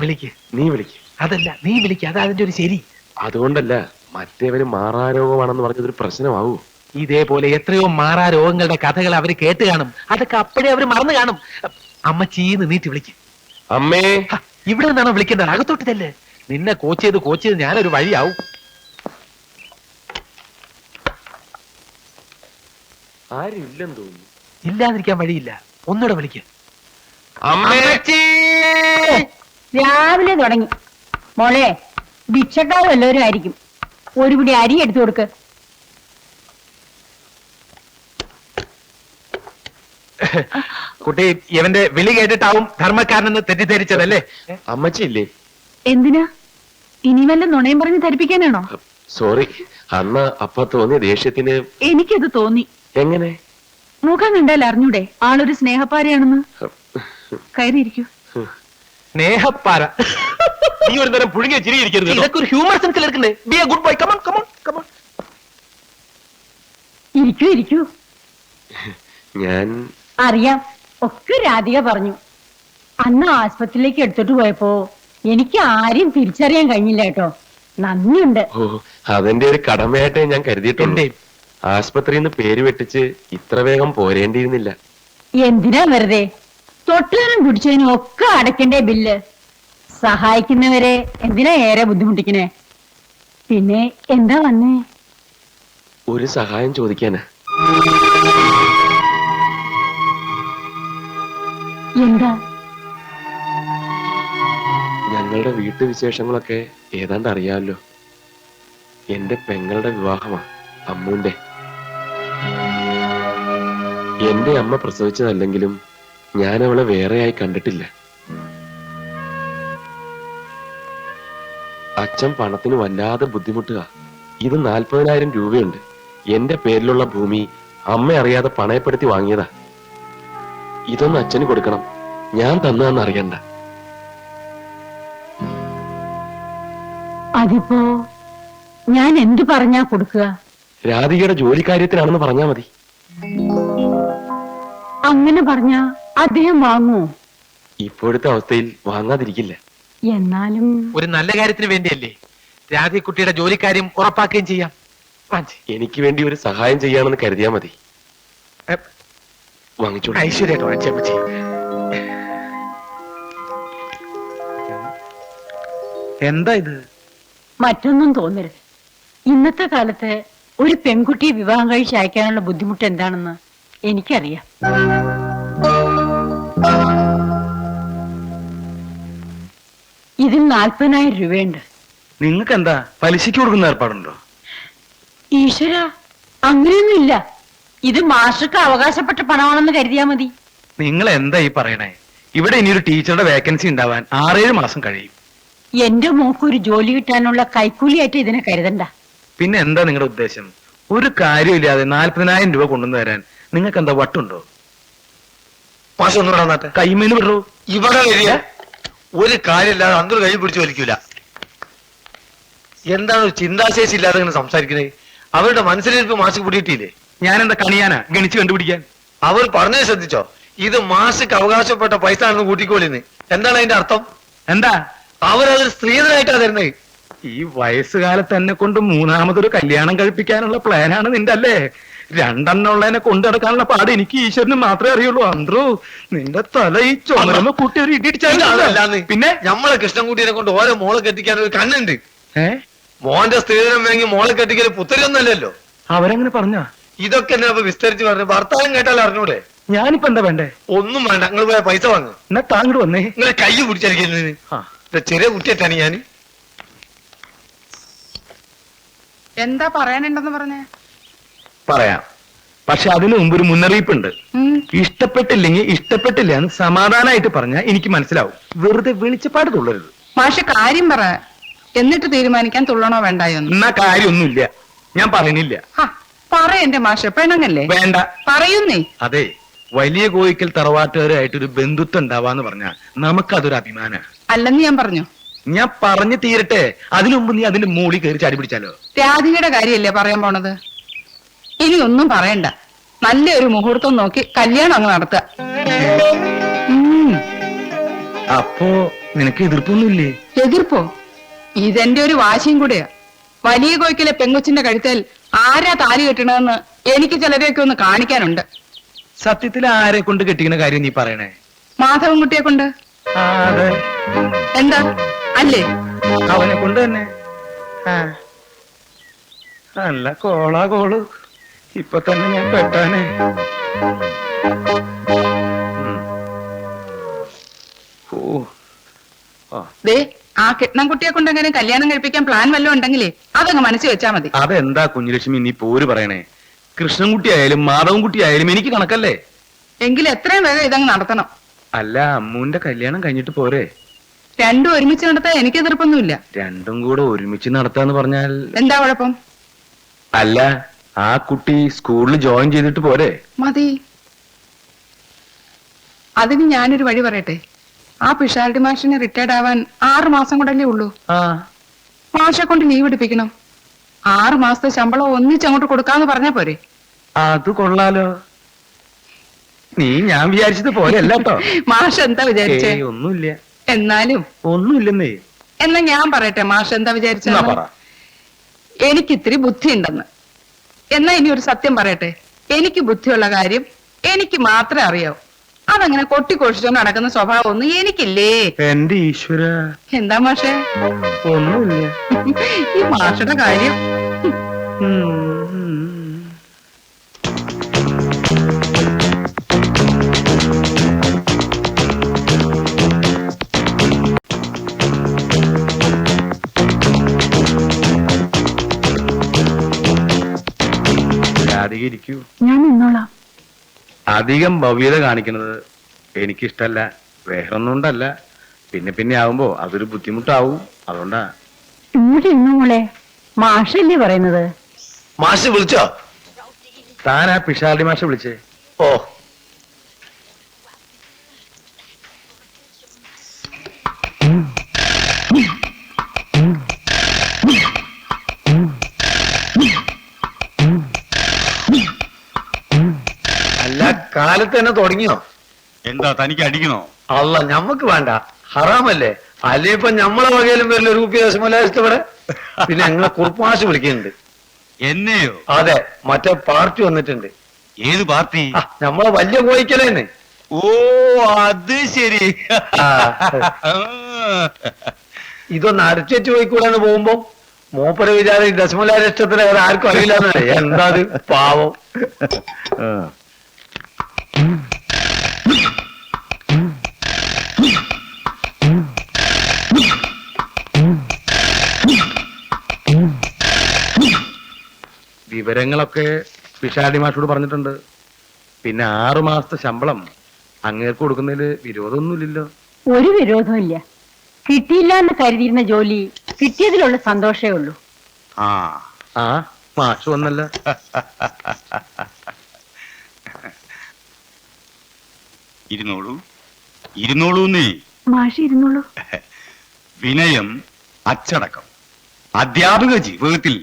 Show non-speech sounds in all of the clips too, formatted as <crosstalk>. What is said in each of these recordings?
വിളിക്ക്. നീ വിളിക്ക്. അതല്ല നീ വിളിക്ക്. അതാ അതിന്റെ ഒരു ശരി. അതുകൊണ്ടല്ല മറ്റേവന് മാറാരോഗമാണെന്ന് പറഞ്ഞതൊരു പ്രശ്നമാവൂ. ഇതേപോലെ എത്രയോ മാറാ രോഗങ്ങളുടെ കഥകൾ അവർ കേട്ട് കാണും. അതൊക്കെ അപ്പോഴേ അവർ മറന്നു കാണും. അമ്മച്ചീന്ന് നീട്ടി വിളിക്ക്. അമ്മേ. ഹ, ഇവിടെ നിന്നാണോ വിളിക്കേണ്ടത്? അകത്തോട്ട് തന്നെ നിന്നെ കോച്ച് ചെയ്ത് കോച്ച് ചെയ്ത് ഞാനൊരു വഴിയാവും. ആരും ഇല്ലെന്ന് തോന്നുന്നു. ഇല്ലാതിരിക്കാൻ വഴിയില്ല. ഒന്നുകൂടെ വിളിക്ക്. അമ്മേ. രാവിലെ തുടങ്ങി. മോളെ ഭിക്ഷക്കാവ് വല്ലവരും ആയിരിക്കും. ഒരു പിടി അരി എടുത്തു കൊടുക്ക്. കുട്ടി ഇവന്റെ വിളി കേട്ടിട്ടാവും ധർമ്മക്കാരനെന്ന് തെറ്റിദ്ധരിച്ചതല്ലേ? അമ്മച്ചില്ലേ എന്തിനാ? ഇനി വല്ല നുണയും പറഞ്ഞ് ധരിപ്പിക്കാനാണോ? സോറി അന്ന് അപ്പ തോന്നിയ ദേഷ്യത്തിന് എനിക്കത് തോന്നി. എങ്ങനെ? മുഖം കണ്ടാൽ അറിഞ്ഞൂടെ ആളൊരു സ്നേഹപ്പാരയാണെന്ന്. കയറിയിരിക്കൂ. സ്നേഹപ്പാര. <laughs> നീ ഒരു നേരം പുഴുങ്ങിയ ചിരിയിരിക്കരുത് കേട്ടോ. ഇതൊക്കെ ഒരു ഹ്യൂമർ സെൻസിൽ എടുക്കണ്ടേ? Be a good boy come on come on come on ഇരിക്കൂ ഇരിക്കൂ. ഞാൻ അറിയാം. ഒക്കെ രാധിക പറഞ്ഞു. അന്ന് ആസ്പത്രിയിലേക്ക് എടുത്തിട്ട് പോയപ്പോ എനിക്ക് ആരെയും തിരിച്ചറിയാൻ കഴിഞ്ഞില്ല കേട്ടോ. നന്ദിയുണ്ട്. ഓ അതെന്റെ ഒരു കടമയായിട്ടേ ഞാൻ കരുതിയിട്ടുണ്ട് എന്റെ ആസ്പത്രിയിൽ നിന്ന് പേര് വെട്ടിച്ച് ഇത്ര വേഗം പോരേണ്ടിയിരുന്നില്ല. എന്തിനാ വെറുതെ? തൊട്ടിനും കുടിച്ചതിനും ഒക്കെ അടയ്ക്കണ്ടേ ബില്ല്? സഹായിക്കുന്നവരെ എന്തിനാ ഏറെ ബുദ്ധിമുട്ടിക്കണേ? പിന്നെ എന്താ വന്നേ? ഒരു സഹായം ചോദിക്കാനാ. എന്താ? ഞങ്ങളുടെ വീട്ടുവിശേഷങ്ങളൊക്കെ ഏതാണ്ട് അറിയാമല്ലോ എന്റെ പെങ്ങളുടെ വിവാഹമാ അമ്മുന്റെ. എന്റെ അമ്മ പ്രസവിച്ചതല്ലെങ്കിലും ഞാൻ അവളെ വേറെയായി കണ്ടിട്ടില്ല. അച്ഛൻ പണത്തിന് വല്ലാതെ ബുദ്ധിമുട്ടുക. ഇത് നാൽപ്പതിനായിരം രൂപയുണ്ട്. എന്റെ പേരിലുള്ള ഭൂമി അമ്മ അറിയാതെ പണയപ്പെടുത്തി വാങ്ങിയതാ. ഇതൊന്ന് അച്ഛന് കൊടുക്കണം. ഞാൻ തന്നതെന്ന് അറിയണ്ട. അതിപ്പോ ഞാൻ എന്ത് പറഞ്ഞാ കൊടുക്കുക? രാധികയുടെ ജോലി കാര്യത്തിലാണെന്ന് പറഞ്ഞാ മതി. അങ്ങനെ പറഞ്ഞാ അദ്ദേഹം വാങ്ങുമോ ഇപ്പോഴത്തെ അവസ്ഥയിൽ വാങ്ങാതിരിക്കില്ല. എന്നാലും ഒരു നല്ല കാര്യത്തിന് വേണ്ടിയല്ലേ രാധിക്കുട്ടിയുടെ ജോലിക്കാര്യം ഉറപ്പാക്കുകയും ചെയ്യാം. എനിക്ക് വേണ്ടി ഒരു സഹായം ചെയ്യാണെന്ന് കരുതിയാ മതി. ഐശ്വര്യമായിട്ട് വാങ്ങിച്ചേ എന്താ ഇത്? മറ്റൊന്നും തോന്നരുത്. ഇന്നത്തെ കാലത്ത് ഒരു പെൺകുട്ടിയെ വിവാഹം കഴിച്ച് അയക്കാനുള്ള ബുദ്ധിമുട്ട് എന്താണെന്ന് എനിക്കറിയാം. ഇതിൽ നാൽപ്പതിനായിരം രൂപയുണ്ട്. നിങ്ങൾക്ക് എന്താ പലിശയ്ക്ക് കൊടുക്കുന്ന ഏർപ്പാടുണ്ടോ? ഈശ്വര അങ്ങനെയൊന്നുമില്ല. ഇത് മാഷക്ക് അവകാശപ്പെട്ട പണമാണെന്ന് കരുതിയാ മതി. നിങ്ങൾ എന്താ ഈ പറയണേ? ഇവിടെ ഇനി ഒരു ടീച്ചറുടെ വേക്കൻസി ഉണ്ടാവാൻ ആറേഴ് മാസം കഴിയും. എന്റെ മോക്ക് ഒരു ജോലി കിട്ടാനുള്ള കൈക്കൂലിയായിട്ട് ഇതിനെ കരുതണ്ട. പിന്നെ എന്താ നിങ്ങളുടെ ഉദ്ദേശം? ഒരു കാര്യമില്ലാതെ നാല്പതിനായിരം രൂപ കൊണ്ടുവന്ന് തരാൻ നിങ്ങൾക്ക് എന്താ വട്ടുണ്ടോ കൈമേൽ വിടറോ ഇവിടെ വരിക. ഒരു കാര്യമില്ലാതെ അങ്ങനെ കൈ പിടിച്ച് വലിക്കൂല. എന്താണ് ഒരു ചിന്താശേഷി ഇല്ലാതെ ഇങ്ങനെ സംസാരിക്കുന്നത് അവരുടെ മനസ്സിലിരിപ്പ് മാസ്ക് പിടിയിട്ടില്ലേ ഞാനെന്താ കണിയാനാ? ഗണിച്ച് കണ്ടുപിടിക്കാൻ. അവർ പറഞ്ഞത് ശ്രദ്ധിച്ചോ? ഇത് മാസ്ക് അവകാശപ്പെട്ട പൈസ ആണെന്ന് കൂട്ടിക്കോളിന്ന്. എന്താണ് അതിന്റെ അർത്ഥം? എന്താ? അവരതൊരു സ്ത്രീധനായിട്ടാ തരുന്നത്. ഈ വയസ്സുകാലത്ത് എന്നെ കൊണ്ട് മൂന്നാമതൊരു കല്യാണം കഴിപ്പിക്കാനുള്ള പ്ലാനാണ് നിന്റെ അല്ലേ? രണ്ടെണ്ണം ഉള്ളതിനെ കൊണ്ടു നടക്കാനുള്ള പാട് എനിക്ക് ഈശ്വരന് മാത്രമേ അറിയുള്ളൂ. അന്ത്രു നിന്റെ തല ഈ ചുമരമ്മ കൂട്ടി ഒരു ഇടിച്ചാൽ പിന്നെ? നമ്മളെ കൃഷ്ണൻകുട്ടിയെ കൊണ്ട് ഓരോ മോളെ കെട്ടിക്കാൻ ഒരു കണ്ണുണ്ട്. ഏ? മോന്റെ സ്ത്രീധനം വാങ്ങി മോളെ കെട്ടിക്കൽ പുത്തരിയൊന്നല്ലല്ലോ അവരെങ്ങനെ പറഞ്ഞ? ഇതൊക്കെ എന്നാ വിസ്തരിച്ച് പറഞ്ഞു ഭർത്താവും കേട്ടാൽ അറിഞ്ഞൂടെ? ഞാനിപ്പോ എന്താ വേണ്ടേ? ഒന്നും വേണ്ട നിങ്ങൾ പോയ പൈസ വാങ്ങ്. എന്നാ താങ്കൾ വന്നേ. നിങ്ങൾ കൈ പിടിച്ചടിക്കുന്നതിന് ആ. ചെറിയ കുട്ടിയായിട്ടാണ് ഞാൻ എന്താ പറയാനുണ്ടെന്ന് പറഞ്ഞേ? പറയാം. പക്ഷെ അതിനു മുമ്പ് ഒരു മുന്നറിയിപ്പുണ്ട്. ഇഷ്ടപ്പെട്ടില്ലെങ്കിൽ ഇഷ്ടപ്പെട്ടില്ല എന്ന് സമാധാനമായിട്ട് പറഞ്ഞാൽ എനിക്ക് മനസ്സിലാവും. വെറുതെ വെളിച്ചപ്പാട് തുള്ളരുത്. മാഷ് കാര്യം പറ. എന്നിട്ട് തീരുമാനിക്കാൻ തുള്ളണോ വേണ്ടായോന്ന് എന്നാ. കാര്യമൊന്നുമില്ല. ഞാൻ പറയുന്നില്ല. ഹ, പറ എന്റെ മാഷ പെണ്ണങ്ങല്ലേ വേണ്ട. പറയുന്നേ. അതെ വലിയ കോയിക്കൽ തറവാട്ടുകാരായിട്ട് ഒരു ബന്ധുത്വം ഉണ്ടാവാന്ന് പറഞ്ഞാൽ നമുക്കതൊരു അഭിമാന. അല്ലെന്ന് ഞാൻ പറഞ്ഞു. ഞാൻ പറഞ്ഞു തീരട്ടെ. അതിനു മുമ്പ് നീ അതിന്റെ മൂളി കയറി ചാടി പിടിച്ചാലോ? രാധികയുടെ കാര്യമല്ലേ പറയാൻ പോണത്? ഇനി ഒന്നും പറയണ്ട. നല്ലൊരു മുഹൂർത്തം നോക്കി കല്യാണം അങ്ങ് നടത്തുക. അപ്പോ നിനക്ക് എതിർപ്പൊന്നുമില്ലേ? എതിർപ്പോ? ഇതെന്റെ ഒരു വാശിയും കൂടെയാ. വലിയ കോയ്ക്കിലെ പെങ്കൊച്ചിന്റെ കഴുത്തേൽ ആരാ താലി കെട്ടണെന്ന് എനിക്ക് ചിലരെയൊക്കെ ഒന്ന് കാണിക്കാനുണ്ട്. സത്യത്തിൽ ആരെ കൊണ്ട് കെട്ടിക്കുന്ന കാര്യം നീ പറയണേ? മാധവൻകുട്ടിയെ കൊണ്ട്? ആ, അതെ. എന്താ? അല്ലേ? അവനെ കൊണ്ട് തന്നെ. നല്ല കോളാ കോൾ. ഇപ്പൊ തന്നെ ഞാൻ പെട്ടാനെ. ഓ. ആ. ദേ ആ കിട്ടണംകുട്ടിയെ കൊണ്ട് എങ്ങനെ കല്യാണം കഴിപ്പിക്കാൻ പ്ലാൻ വല്ലതും ഉണ്ടെങ്കിലേ അതങ്ങ് മനസ്സിൽ വെച്ചാ മതി. അതെന്താ കുഞ്ഞുലക്ഷ്മി നീ പോര് പറയണേ. കൃഷ്ണൻകുട്ടി ആയാലും മാധവൻകുട്ടി ആയാലും എനിക്ക് കണക്കല്ലേ? എങ്കിൽ എത്രയും വേഗം ഇതങ്ങ് നടത്തണം. അല്ല അമ്മൂന്റെ കല്യാണം കഴിഞ്ഞിട്ട് പോരെ. രണ്ടും ഒരുമിച്ച് നടത്താൻ എനിക്ക് എതിർപ്പൊന്നുമില്ല. രണ്ടും കൂടെ ഒരുമിച്ച് നടത്താന്ന് പറഞ്ഞാൽ എന്താ കുഴപ്പം? അല്ല ആ കുട്ടി സ്കൂളിൽ ജോയിൻ ചെയ്തിട്ട് പോരെ? മതി. അതിന് ഞാനൊരു വഴി പറയട്ടെ. ആ പിഷാരടി മാഷിന് റിട്ടയർഡ് ആവാൻ ആറു മാസം കൊണ്ടല്ലേ ഉള്ളൂ. മാഷെ കൊണ്ട് ലീവ് എടുപ്പിക്കണം. ആറു മാസത്തെ ശമ്പളം ഒന്നിച്ചങ്ങോട്ട് കൊടുക്കാന്ന് പറഞ്ഞാ പോരെ. അത് കൊള്ളാലോ. നീ ഞാൻ വിചാരിച്ചത് പോലെ <laughs> മാഷ് എന്താ വിചാരിച്ചേ? ഒന്നുമില്ല. എന്നാലും. ഒന്നുമില്ലെന്നേ. എന്നാ ഞാൻ പറയട്ടെ മാഷ് എന്താ വിചാരിച്ച എനിക്ക് ഇത്തിരി ബുദ്ധി ഉണ്ടെന്ന് എന്നാ ഇനി ഒരു സത്യം പറയട്ടെ? എനിക്ക് ബുദ്ധിയുള്ള കാര്യം എനിക്ക് മാത്രമേ അറിയാവൂ അതങ്ങനെ കൊട്ടിക്കൊഴിച്ചോണ്ട് നടക്കുന്ന സ്വഭാവം ഒന്നും എനിക്കില്ലേ? എന്റെ ഈശ്വര. എന്താ മാഷേ? ഒന്നുമില്ല. ഈ മാഷയുടെ കാര്യം? ഇരിക്കൂ ഞാൻ നിന്നോളാം. അധികം ഭവ്യത കാണിക്കുന്നത് എനിക്കിഷ്ടല്ല. വേറൊന്നും കൊണ്ടല്ല പിന്നെ പിന്നെ ആവുമ്പോ അതൊരു ബുദ്ധിമുട്ടാവും. അതുകൊണ്ടാ. ഇങ്ങോട്ട് ഇന്നു മോളെ. മാഷല്ലേ പറയുന്നത്. മാഷ് വിളിച്ചോ? താനാ ആ പിഷാരടി മാഷ വിളിച്ചേ. ഓ അല്ല കാലത്ത് തന്നെ തുടങ്ങിയോ? എന്താ തനിക്ക് അടിക്കണോ? അല്ല ഞമ്മക്ക് വേണ്ട. ഹറാമല്ലേ? അല്ലെ ഇപ്പൊ ഞമ്മളെ വകയിലും വരില്ല ഒരു രൂപ ഇവിടെ പിന്നെ ഞങ്ങളെ കുറുപ്പാശ് വിളിക്കുന്നുണ്ട്. എന്നെയോ? അതെ മറ്റേ പാർട്ടി വന്നിട്ടുണ്ട്. ഏത് പാർട്ടി? നമ്മളെ ഞമ്മളെ വലിയ കോയിക്കലേന്ന്. ഓ അത് ശരി. ഇതൊന്ന് അരച്ചേറ്റ് പോയിക്കൂടാന്ന് പോകുമ്പോ മൂപ്പര വിചാരം ദശമലാരിഷ്ടത്തിന് ആർക്കും അറിയില്ല എന്താ അത്? പാവം. വിവരങ്ങളൊക്കെ പിഷാടി മാഷോട് പറഞ്ഞിട്ടുണ്ട്. പിന്നെ ആറു മാസത്തെ ശമ്പളം അങ്ങേർക്ക് കൊടുക്കുന്നതിൽ വിരോധമൊന്നുമില്ലല്ലോ. ഒരു വിരോധമില്ല. ഇല്ല കിട്ടിയില്ല എന്ന് കരുതിയിരുന്ന ജോലി കിട്ടിയതിലുള്ള സന്തോഷമേ ഉള്ളൂ. ആ ആ മാഷ് വന്നല്ല. ഇരുന്നോളൂ. ഇരുന്നോളൂ നീ മാഷ് ഇരുന്നോളൂ. വിനയം അച്ചടക്കം. അധ്യാപക ജീവിതത്തിൽ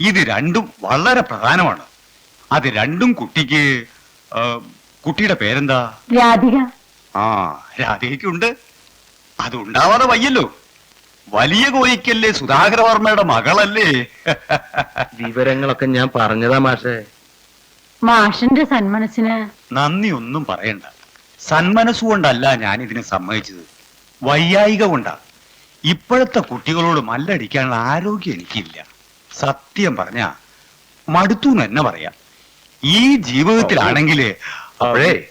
ഇത് രണ്ടും വളരെ പ്രധാനമാണ്. അത് രണ്ടും കുട്ടിക്ക് ആ, കുട്ടിയുടെ പേരെന്താ? രാധിക. ആ രാധയ്ക്കുണ്ട് അത് ഉണ്ടാവാതെ വയ്യല്ലോ. വലിയ കോയിക്കല്ലേ സുധാകരവർമ്മയുടെ മകളല്ലേ? വിവരങ്ങളൊക്കെ ഞാൻ പറഞ്ഞതാ മാഷേ. മാഷന്റെ സന്മനസ്സിന് നന്ദി ഒന്നും പറയണ്ട. സന്മനസ്സുകൊണ്ടല്ല ഞാൻ ഇതിനെ സമ്മതിച്ചത്. വൈയായിക കൊണ്ടാ. ഇപ്പോഴത്തെ കുട്ടികളോട് മല്ലടിക്കാനുള്ള ആരോഗ്യം എനിക്കില്ല. സത്യം പറഞ്ഞ മടുത്തു എന്ന് തന്നെ പറയാം. ഈ ജീവിതത്തിലാണെങ്കിൽ അപ്പോഴേ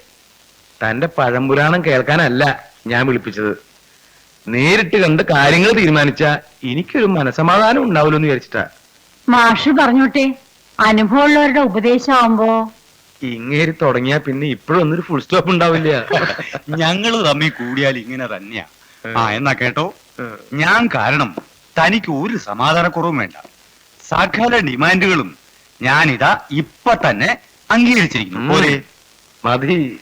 തന്റെ പഴംപുരാണം കേൾക്കാനല്ല ഞാൻ വിളിപ്പിച്ചത്. നേരിട്ട് കണ്ട് കാര്യങ്ങൾ തീരുമാനിച്ച എനിക്കൊരു മനസമാധാനം ഉണ്ടാവില്ല എന്ന് വിചാരിച്ചിട്ടാ. മാഷ് പറഞ്ഞോട്ടെ അനുഭവമുള്ളവരുടെ ഉപദേശമാവുമ്പോ. ഇങ്ങേരി തുടങ്ങിയാ പിന്നെ ഇപ്പോഴൊന്നും ഒരു ഫുൾ സ്റ്റോപ്പ് ഉണ്ടാവില്ല. <laughs> ഞങ്ങൾ തമ്മിൽ കൂടിയാൽ ഇങ്ങനെ തന്നെയാ. ആ എന്നാ കേട്ടോ? ഞാൻ കാരണം തനിക്ക് ഒരു സമാധാനക്കുറവും വേണ്ട. സകല ഡിമാൻഡുകളും ഞാനിതാ ഇപ്പൊ തന്നെ അംഗീകരിച്ചിരിക്കുന്നു. പോലെ മതി.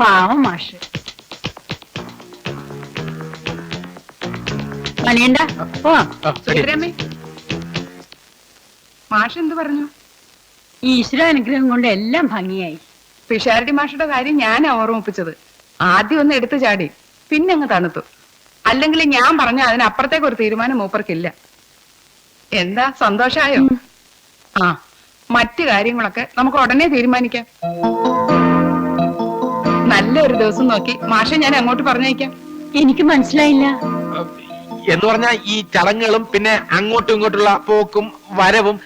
പാവം മാഷ്. പോവാം സുഭദ്രമ്മേ മാഷ് എന്ത് പറഞ്ഞു? ഈശ്വര അനുഗ്രഹം കൊണ്ട് എല്ലാം ഭംഗിയായി. പിഷാരടി മാഷയുടെ കാര്യം ഞാനാ ഓർമ്മിപ്പിച്ചത്. ആദ്യം ഒന്ന് എടുത്തു ചാടി പിന്നെ അങ്ങ് തണുത്തു. അല്ലെങ്കിൽ ഞാൻ പറഞ്ഞ അതിനപ്പുറത്തേക്ക് ഒരു തീരുമാനം മൂപ്പർക്കില്ല. എന്താ? സന്തോഷായോ? ആ മറ്റു കാര്യങ്ങളൊക്കെ നമുക്ക് ഉടനെ തീരുമാനിക്കാം. നല്ലൊരു ദിവസം നോക്കി. മാഷെ ഞാൻ അങ്ങോട്ട് പറഞ്ഞേക്കാം എനിക്ക് മനസ്സിലായില്ല. എന്ന് പറഞ്ഞാൽ ഈ ചടങ്ങുകളും പിന്നെ അങ്ങോട്ടും ഇങ്ങോട്ടുള്ള പോക്കും വരവും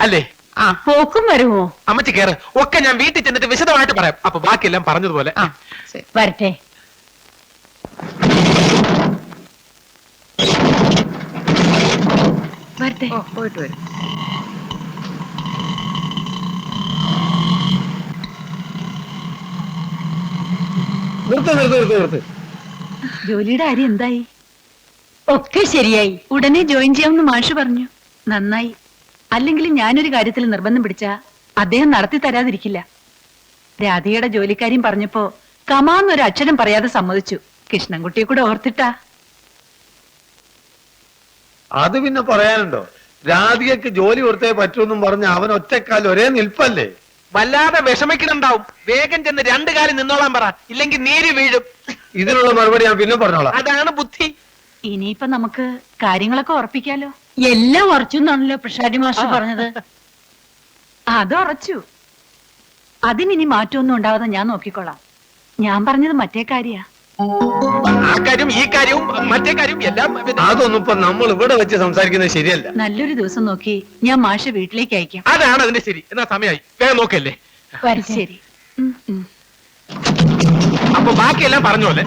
അല്ലേ? ആ. പോക്കും വരുമോ അമ്മച്ചി കേറ്. ഒക്കെ ഞാൻ വീട്ടിൽ ചെന്നിട്ട് വിശദമായിട്ട് പറയാം. അപ്പൊ ബാക്കിയെല്ലാം പറഞ്ഞതുപോലെ. ആ വരട്ടെ. പോയിട്ട് വരും. നിർത്ത് നിർത്ത് നിർത്ത് നിർത്ത്. ജോലിയുടെ കാര്യം എന്തായി? ഒക്കെ ശരിയായി. ഉടനെ ജോയിൻ ചെയ്യാമെന്ന് മാഷ് പറഞ്ഞു. നന്നായി. അല്ലെങ്കിൽ ഞാനൊരു കാര്യത്തിൽ നിർബന്ധം പിടിച്ച അദ്ദേഹം നടത്തി തരാതിരിക്കില്ല. രാധികയുടെ ജോലിക്കാര്യം പറഞ്ഞപ്പോ കമാന്നൊരു അക്ഷരം പറയാതെ സമ്മതിച്ചു. കൃഷ്ണൻകുട്ടിയെ കൂടെ ഓർത്തിട്ടാ. അത് പിന്നെ പറയാനുണ്ടോ? രാധികക്ക് ജോലി കൊടുത്തേ പറ്റൂന്നും പറഞ്ഞ അവൻ ഒറ്റക്കാൽ ഒരേ നിൽപ്പല്ലേ? വല്ലാതെ വിഷമിക്കണുണ്ടാവും വേഗം ചെന്ന് രണ്ടു കാലം നിന്നോളാൻ പറ. ഇല്ലെങ്കിൽ നീര് വീഴും. ഇതിനുള്ള മറുപടി ഞാൻ പിന്നെ പറഞ്ഞോളാം. അതാണ് ബുദ്ധി. ഇനിയിപ്പൊ നമുക്ക് കാര്യങ്ങളൊക്കെ ഉറപ്പിക്കാലോ? എല്ലാം ഉറച്ചു എന്നാണല്ലോ പ്രഷാരി മാഷ പറഞ്ഞത്. അത് ഉറച്ചു. അതിനി മാറ്റമൊന്നും ഉണ്ടാവാതെ ഞാൻ നോക്കിക്കോളാം. ഞാൻ പറഞ്ഞത് മറ്റേ കാര്യാ. ആ കാര്യം ഈ കാര്യവും മറ്റേ കാര്യവും എല്ലാം അതൊന്നും ഇപ്പൊ നമ്മൾ ഇവിടെ വെച്ച് സംസാരിക്കുന്നത് ശരിയല്ല. നല്ലൊരു ദിവസം നോക്കി ഞാൻ മാഷ വീട്ടിലേക്ക് അയക്കാം. അതാണ് അതിന്റെ ശരി. എന്നാ സമയമായി വേഗം നോക്കല്ലേ? വരട്ടെ ശരി. അപ്പൊ ബാക്കിയെല്ലാം പറഞ്ഞോലെ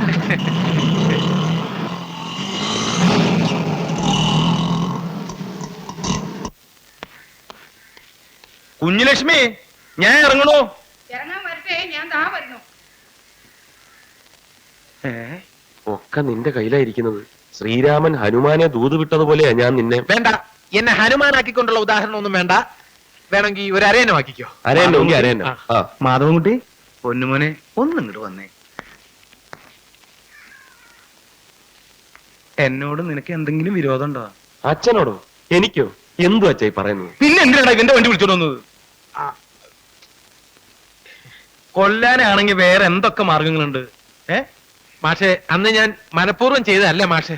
കുഞ്ഞുലക്ഷ്മി ഞാൻ ഇറങ്ങണോ? ഇറങ്ങാൻ വരട്ടെ ഞാൻ താ വരുന്നു. ഒക്കെ നിന്റെ കയ്യിലായിരിക്കുന്നത്. ശ്രീരാമൻ ഹനുമാനെ ദൂത് വിട്ടതുപോലെയാ ഞാൻ നിന്നെ വേണ്ട. എന്നെ ഹനുമാനാക്കിക്കൊണ്ടുള്ള ഉദാഹരണം ഒന്നും വേണ്ട. വേണമെങ്കിൽ ഒരു അരയനമാക്കിക്കോ അരയന്നെ അരയന്നെ. ആ. മാധവൻകുട്ടി പൊന്നുമോനെ ഒന്ന് ഇങ്ങോട്ട് വന്നേ. എന്നോട് നിനക്ക് എന്തെങ്കിലും വിരോധം ഉണ്ടോ അച്ഛനോടോ? എനിക്കോ? എന്തു അച്ഛായി പറയുന്നത്? പിന്നെ എന്തിനാണ് ഇവന്റെ വണ്ടി വിളിച്ചോണ്ട് വന്നത്? കൊല്ലാനാണെങ്കിൽ വേറെ എന്തൊക്കെ മാർഗങ്ങളുണ്ട്? ഏ? മാഷെ അന്ന് ഞാൻ മനഃപൂർവം ചെയ്തതല്ല മാഷെ?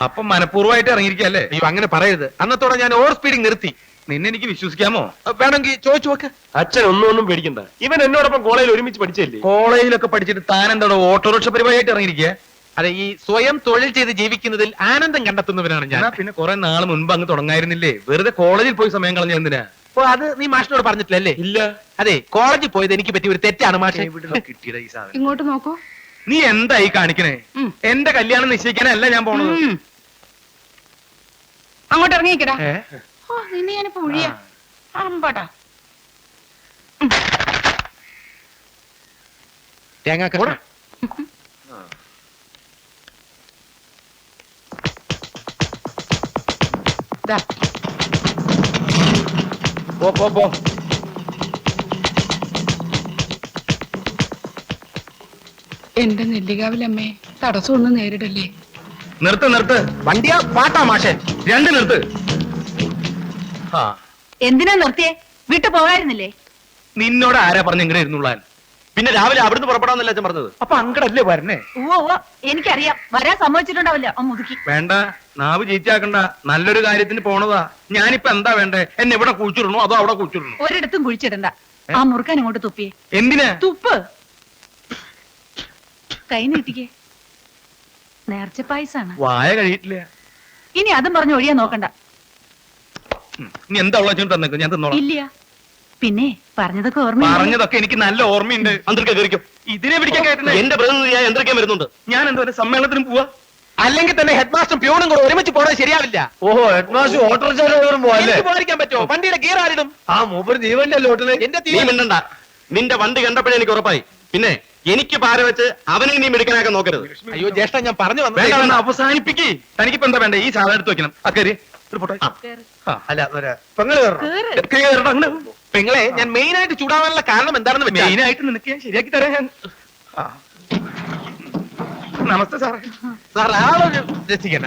അപ്പം മനഃപൂർവമായിട്ട് ഇറങ്ങിയിരിക്കല്ലേ അയ്യോ അങ്ങനെ പറയരുത്. അന്നത്തോടെ ഞാൻ ഓവർ സ്പീഡിങ് നിർത്തി. നിന്നെ എനിക്ക് വിശ്വസിക്കാമോ? വേണമെങ്കിൽ ചോദിച്ചു നോക്ക്. അച്ഛൻ ഒന്നും ഒന്നും പേടിക്കണ്ട. ഇവൻ എന്നോടൊപ്പം കോളേജിൽ ഒരുമിച്ച് പഠിച്ചല്ലേ കോളേജിലൊക്കെ പഠിച്ചിട്ട് താൻ എന്താണോ ഓട്ടോറിക്ഷ പരിപാടിയായിട്ട് ഇറങ്ങിയിരിക്കുക അതെ ഈ സ്വയം തൊഴിൽ ചെയ്ത് ജീവിക്കുന്നതിൽ ആനന്ദം കണ്ടെത്തുന്നവനാണ് ഞാൻ. പിന്നെ കുറെ നാൾ മുൻപ് അങ്ങ് തുടങ്ങായിരുന്നില്ലേ? വെറുതെ കോളേജിൽ പോയി സമയം കളഞ്ഞ എന്തിനാ? അപ്പൊ അത് നീ മാഷിനോട് പറഞ്ഞിട്ടില്ലല്ലേ? ഇല്ല. അതെ കോളേജിൽ പോയത് എനിക്ക് പറ്റിയ ഒരു തെറ്റാണ് മാഷെ. ഇങ്ങോട്ട് നോക്കൂ. നീ എന്തായി കാണിക്കണേ. എന്റെ കല്യാണം നിശ്ചയിക്കാനല്ല ഞാൻ പോണത്. അങ്ങോട്ട് ഇറങ്ങിക്കടാ? ഓ നിന്നെ ഞാനിപ്പോ ഒഴിയാ. അമ്പടാ തേങ്ങ കഷ്ണം. ദാ പോ പോ പോ. എന്റെ നെല്ലികാവിലമ്മേ തടസ്സമൊന്നും നേരിടല്ലേ? നിർത്ത് നിർത്ത്. വണ്ടിയാ പാട്ടാ മാഷെ. രണ്ട് നിർത്ത്. ആ. എന്തിനാ നിർത്തിയേ? വീട്ടു പോകായിരുന്നില്ലേ? നിന്നോട് ആരാ പറഞ്ഞ ഇങ്ങനെ ഇരുന്നുള്ളാൻ പിന്നെ രാവിലെ അവിടുന്ന് പുറപ്പെടാന്നല്ല അച്ഛൻ പറഞ്ഞത്? അപ്പൊ അങ്കടല്ലേ വരണേ? ഓ ഓ എനിക്കറിയാം. വരാൻ സമ്മതിച്ചിട്ടുണ്ടാവില്ല. മുതുക്കി വേണ്ട. നാവ് ജയിച്ചാക്കണ്ട നല്ലൊരു കാര്യത്തിന് പോണതാ. ഞാനിപ്പോ എന്താ വേണ്ടേ? എന്നെ ഇവിടെ കുഴിച്ചിടണോ? അതോ അവിടെ കുഴിച്ചിടണോ? ഒരിടത്തും കുഴിച്ചിടണ്ട. ആ മുറുക്കാൻ ഇങ്ങോട്ട് തുപ്പിയേ. എന്തിനാ? തുപ്പ്. കൈ നീട്ടിക്കേ നേർച്ച പായസാണ്. വായ കഴിയിട്ടില്ല ഇനി അതും പറഞ്ഞു ഒഴിയാൻ നോക്കണ്ട. ഉം. നീ എന്താ തന്നേക്ക്? ഞാൻ തന്നോളാം. ഇല്ല. പിന്നെ പറഞ്ഞതൊക്കെ ഓർമ്മ പറഞ്ഞതൊക്കെ എനിക്ക് നല്ല ഓർമ്മയുണ്ട്. കയറിക്കും ഇതിനെ പിടിക്കാൻ കയറ്റുന്നേ എന്റെ പ്രതിനിധിയായ എന്തൊക്കെ വരുന്നുണ്ട്. ഞാൻ എന്താ സമ്മേളനത്തിന് പോവാ. അല്ലെങ്കിൽ തന്നെ ഹെഡ് മാസ്റ്റർ പ്യൂണും കൂടെ ഒരുമിച്ച് പോണത് ശരിയാവില്ല. ഓഹോ ഹെഡ് മാസ്റ്റർ പോകാതിരിക്കാൻ പറ്റുമോ? വണ്ടിയുടെ ഗിയർ ആരിടും? ആ മൂപ്പര് ജീവന്റെ ഓട്ടൽ എന്റെ നീ തീ മിണ്ടണ്ട. നിന്റെ വണ്ടി കണ്ടപ്പോഴേ എനിക്ക് ഉറപ്പായി. പിന്നെ എനിക്ക് പാര വെച്ച് അവനെ നീ മിടുക്കനാക്കാൻ നോക്കരുത്. അയ്യോ ജ്യേഷ്ഠ ഞാൻ പറഞ്ഞു വന്നു അവസാനിപ്പിക്ക്. തനിക്കിപ്പോ എന്താ വേണ്ടേ? ഈ സാധനം എടുത്ത് വെക്കണം. അക്കരി ഒരു ഫോട്ടോ. ആ. അല്ല ഒരു പെങ്ങൾ ഞാൻ മെയിൻ ആയിട്ട് ചൂടാവാനുള്ള കാരണം എന്താണെന്ന് വെച്ചാൽ മെയിൻ ആയിട്ട് നിനക്ക് ഞാൻ ശരിയാക്കി തരാം ഞാൻ. നമസ്തേ സാറേ. സാർ ആളൊരു രസിക്കണ്ട